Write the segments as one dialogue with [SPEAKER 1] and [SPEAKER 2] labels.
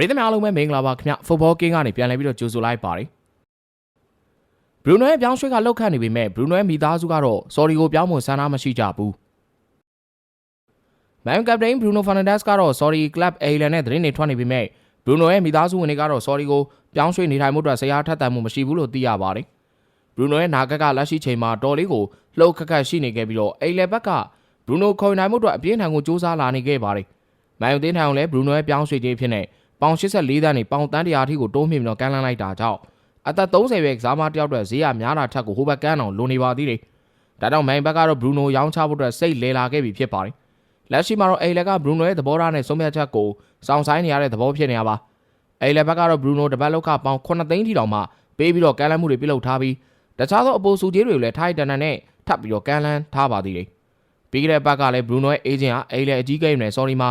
[SPEAKER 1] ပြည်သူများအားလုံးပဲမင်္ဂလာပါခင်ဗျဖုတ်ဘောကင်းကနေပြန်လည်ပြီးတော့ကြိုဆိုလိုက်ပါတယ်ဘရူနိုရဲ့ပြောင်းရွှေ့ကလောက်ခတ်နေပေမဲ့ဘရူနိုရဲ့မိသားစုကတော့ဆော်ဒီကိုပြောင်းဖို့ဆန္ဒမရှိကြဘူးမန်ကပ်တိန်ဘရူနိုဖာနန်ဒက်စ်ကတော့ဆော်ဒီကလပ်အေလန်နဲ့သတင်းတွေထွက်နေပေမဲ့ဘရူနိုရဲ့မိသားစုဝင်တွေကတော့ဆော်ဒီကိုပြောင်းရွှေ့နေထိုင်မှုအတွက်ဆရာထက်သန်မှုမရှိဘူးလို့သိရပါတယ်ဘရူနိုရဲ့နာဂတ်ကလက်ရှိချိန်မှာတော်လေးကိုလှုပ်ခတ်ခတ်ရှိနေခဲ့ပြီးတော့အေလန်ဘက်ကဘရူနိုခေါ်နိုင်မှုအတွက်အပြင်းထန်ကိုစူးစမ်းလာနေခဲ့ပါတယ်မန်ယူတင်းထန်ကလည်းဘရူနိုရဲ့ပြောင်းရွှေ့ခြင်းဖြစ်နေ ပေါင်84တန်းနေပေါင်တန်း100အထိကိုတိုးမြင့်ပြီးတော့ကမ်းလှမ်းလိုက်တာကြောင့်အသက်30ပဲကစားမတယောက်အတွက်ဈေးရများတာထက်ကိုဟိုဘက်ကန်းအောင်လိုနေပါသေးတယ်။ဒါကြောင့်မိုင်ဘက်ကတော့ဘရူနိုရောင်းချဖို့အတွက်စိတ်လဲလာခဲ့ပြီဖြစ်ပါတယ်။လက်ရှိမှာတော့အိုင်လက်ကဘရူနိုရဲ့သဘောထားနဲ့ဆုံးဖြတ်ချက်ကိုစောင့်ဆိုင်နေရတဲ့သဘောဖြစ်နေရပါ။အိုင်လက်ဘက်ကတော့ဘရူနိုတပတ်လောက်ကပေါင်9သိန်းထိတောင်မှပေးပြီးတော့ကမ်းလှမ်းမှုတွေပြုလုပ်ထားပြီးတခြားသောအပိုစုကြီးတွေကိုလည်းထိုက်တန်တန်နဲ့ထပ်ပြီးတော့ကမ်းလှမ်းထားပါသေးတယ်။ပြီးခဲ့တဲ့ဘက်ကလည်းဘရူနိုရဲ့အေဂျင့်ဟာအိုင်လက်အကြီးကိန်းနဲ့ဆော်ဒီမှာ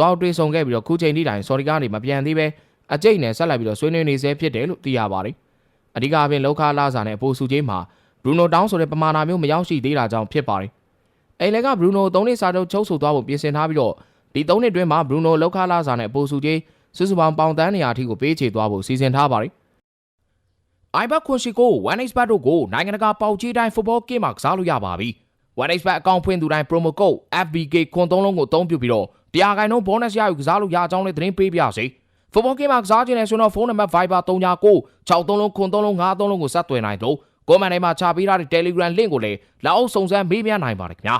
[SPEAKER 1] တွားတွေ့ဆုံခဲ့ပြီးတော့ခုချိန်ထိတိုင်ဆော်ဒီကနေမပြန်သေးပဲအကျိတ်နဲ့ဆက်လက်ပြီးတော့ဆွေးနွေးနေဆဲဖြစ်တယ်လို့သိရပါတယ်။အဓိကအပြင်လောက်ခလာစာနဲ့အပိုစုချင်းမှာဘရူနိုတောင်းဆိုတဲ့ပမာဏမျိုးမရောက်ရှိသေးတာကြောင့်ဖြစ်ပါတယ်။အိမ်လက်ကဘရူနို၃နှစ်စာချုပ်ချုပ်ဆိုသွားဖို့ပြင်ဆင်ထားပြီးတော့ဒီ၃နှစ်တွင်းမှာဘရူနိုလောက်ခလာစာနဲ့အပိုစုချင်းစုစုပေါင်းပေါင်တန်းနေရာအထိကိုပေးချေသွားဖို့စီစဉ်ထားပါတယ်။ iBet ခွန်ရှိကို 1xbet တို့ကိုနိုင်ငံတကာပေါက်ကြီးတိုင်း football game မှာကစားလို့ရပါပြီ။ 1xbet အကောင့်ဖွင့်သူတိုင်း promo code FBK ခွန်သုံးလုံးကိုအသုံးပြုပြီးတော့တရားကိုင်နှုန်း bonus ရယူကစားလို့ရအောင်လည်းသတင်းပေးပြစေ။ football game မှာကစားခြင်းနဲ့ဆိုတော့ဖုန်းနံပါတ် Viber 39 63လုံးခွန်3လုံး53လုံးကိုဆက်သွယ်နိုင်တော့ကွန်မန်ထဲမှာချပေးထားတဲ့ Telegram link ကိုလည်းလက်အောက်စုံစမ်းမေးမြန်းနိုင်ပါတယ်ခင်ဗျာ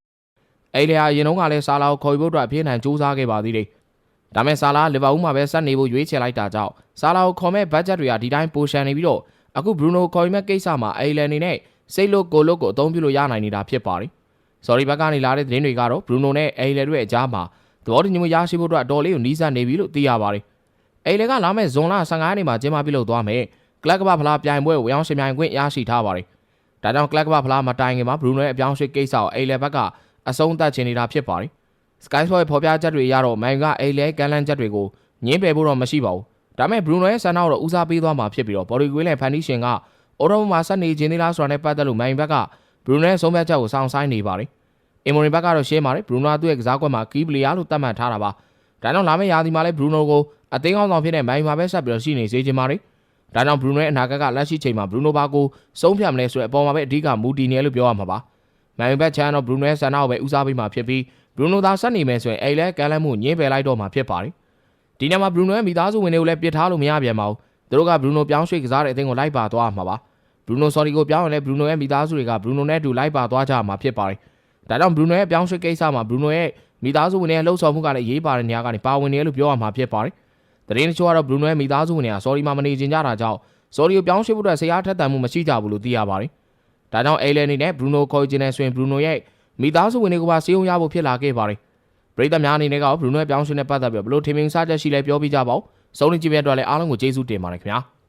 [SPEAKER 1] ။အဲ့ဒီဟာရင်တော့ကလည်းဆာလာကိုခေါ်ပြီးဖို့အတွက်အပြင်းထန်စူးစမ်းခဲ့ပါသေးတယ်။ဒါမဲ့ဆာလာလီဗာပူးမှာပဲဆက်နေဖို့ရွေးချယ်လိုက်တာကြောင့်ဆာလာကိုခေါ်မဲ့ဘတ်ဂျက်တွေကဒီတိုင်းပိုရှန်နေပြီးတော့အခုဘရူနိုခေါ်ပြီးမဲ့ကိစ္စမှာအိုင်လန်နေနဲ့ စိတ်လို့ကိုလို့ကိုအသုံးပြုလို့ရနိုင်နေတာဖြစ်ပါတယ်။ sorry ဘက်ကနေလာတဲ့သတင်းတွေကတော့ဘရူနိုနဲ့အိုင်လန်တို့ရဲ့အကြားမှာသဘောတူညီမှုရရှိဖို့အတွက်အတော်လေးကိုနီးစပ်နေပြီလို့သိရပါတယ်။အိမ်လေကလာမဲ့ဇွန်လ15ရက်နေ့မှာကျင်းပပြုလုပ်သွားမယ်။ကလပ်ကပဖလားပြိုင်ပွဲကိုဝေအောင်ရှင်ပြိုင်ခွင့်ရရှိထားပါတယ်။ဒါကြောင့်ကလပ်ကပဖလားမတိုင်ခင်မှာဘရူနိုရဲ့အပြောင်းအရွှေ့ကိစ္စကိုအိမ်လေဘက်ကအဆုံးသတ်ချင်နေတာဖြစ်ပါတယ်။ Sky Sport ရဲ့ဖော်ပြချက်တွေအရတော့မိုင်ကအိမ်လေကန်လန်ချက်တွေကိုညင်းပယ်ဖို့တော့မရှိပါဘူး။ဒါမဲ့ဘရူနိုရဲ့ဆန္ဒကိုတော့ဦးစားပေးသွားမှာဖြစ်ပြီးတော့ဘော်ဒီကွေးနဲ့ဖန်နီရှင်က အော်ရိုမှာဆက်နေခြင်းသေးလားဆိုတာနဲ့ပတ်သက်လို့မိုင်ဘက်ကဘရူနိုရဲ့ဆုံးဖြတ်ချက်ကိုစောင့်ဆိုင်းနေပါတယ်။အင်မိုရီဘက်ကတော့ရှင်းပါတယ်ဘရူနိုကသူ့ရဲ့ကစားကွက်မှာကီးပလီယာလို့သတ်မှတ်ထားတာပါ။ဒါကြောင့်လာမယ့်ရာသီမှာလည်းဘရူနိုကိုအသိကောင်းဆောင်ဖြစ်တဲ့မိုင်မှာပဲဆက်ပြီးတော့ရှိနေစေချင်ပါတယ်။ဒါကြောင့်ဘရူနိုရဲ့အနာဂတ်ကလက်ရှိချိန်မှာဘရူနိုဘာကိုဆုံးဖြတ်မလဲဆိုတဲ့အပေါ်မှာပဲအဓိကမူတည်နေလို့ပြောရမှာပါ။မိုင်ဘက်ချန်တော့ဘရူနိုရဲ့ဆန္ဒကိုပဲဦးစားပေးမှာဖြစ်ပြီးဘရူနိုသာဆက်နေမယ်ဆိုရင်အိမ်လဲကန်လန်းမှုညင်းပယ်လိုက်တော့မှာဖြစ်ပါတယ်။ဒီနေ့မှာဘရူနိုရဲ့မိသားစုဝင်တွေကိုလည်းပြစ်ထားလို့မရပြန်ပါဘူး။သူတို့ကဘရူနိုပြောင်းရွှေ့ကစားတဲ့အသင်းကိုလိုက်ပါသွားမှာပါ။ ဘရူနိုဆော်ဒီကိုပြောင်းရင်လည်းဘရူနိုရဲ့မိသားစုတွေကဘရူနိုနဲ့အတူလိုက်ပါသွားကြမှာဖြစ်ပါတယ်။ဒါကြောင့်ဘရူနိုရဲ့ပြောင်းရွှေ့ကိစ္စမှာဘရူနိုရဲ့မိသားစုဝင်တွေရဲ့လှုပ်ဆောင်မှုကလည်းရေးပါတဲ့နေရာကနေပါဝင်နေလို့ပြောရမှာဖြစ်ပါတယ်။တရင်တချို့ကတော့ဘရူနိုရဲ့မိသားစုဝင်တွေကဆော်ဒီမှာမနေချင်ကြတာကြောင့်ဆော်ဒီကိုပြောင်းရွှေ့ဖို့အတွက်ဆရာထက်သန်မှုမရှိကြဘူးလို့သိရပါတယ်။ဒါကြောင့်အေလန်အနေနဲ့ဘရူနိုခေါ်ချင်တဲ့ဆိုရင်ဘရူနိုရဲ့မိသားစုဝင်တွေကပါစေုံရဖို့ဖြစ်လာခဲ့ပါတယ်။ပရိသတ်များအနေနဲ့ကဘရူနိုရဲ့ပြောင်းရွှေ့နဲ့ပတ်သက်ပြီးဘလို့ထင်မြင်စားချက်ရှိလဲပြောပြကြပါဦး။စုံနေကြည့်ပြတဲ့အတွက်လည်းအားလုံးကိုကျေးဇူးတင်ပါတယ်ခင်ဗျာ။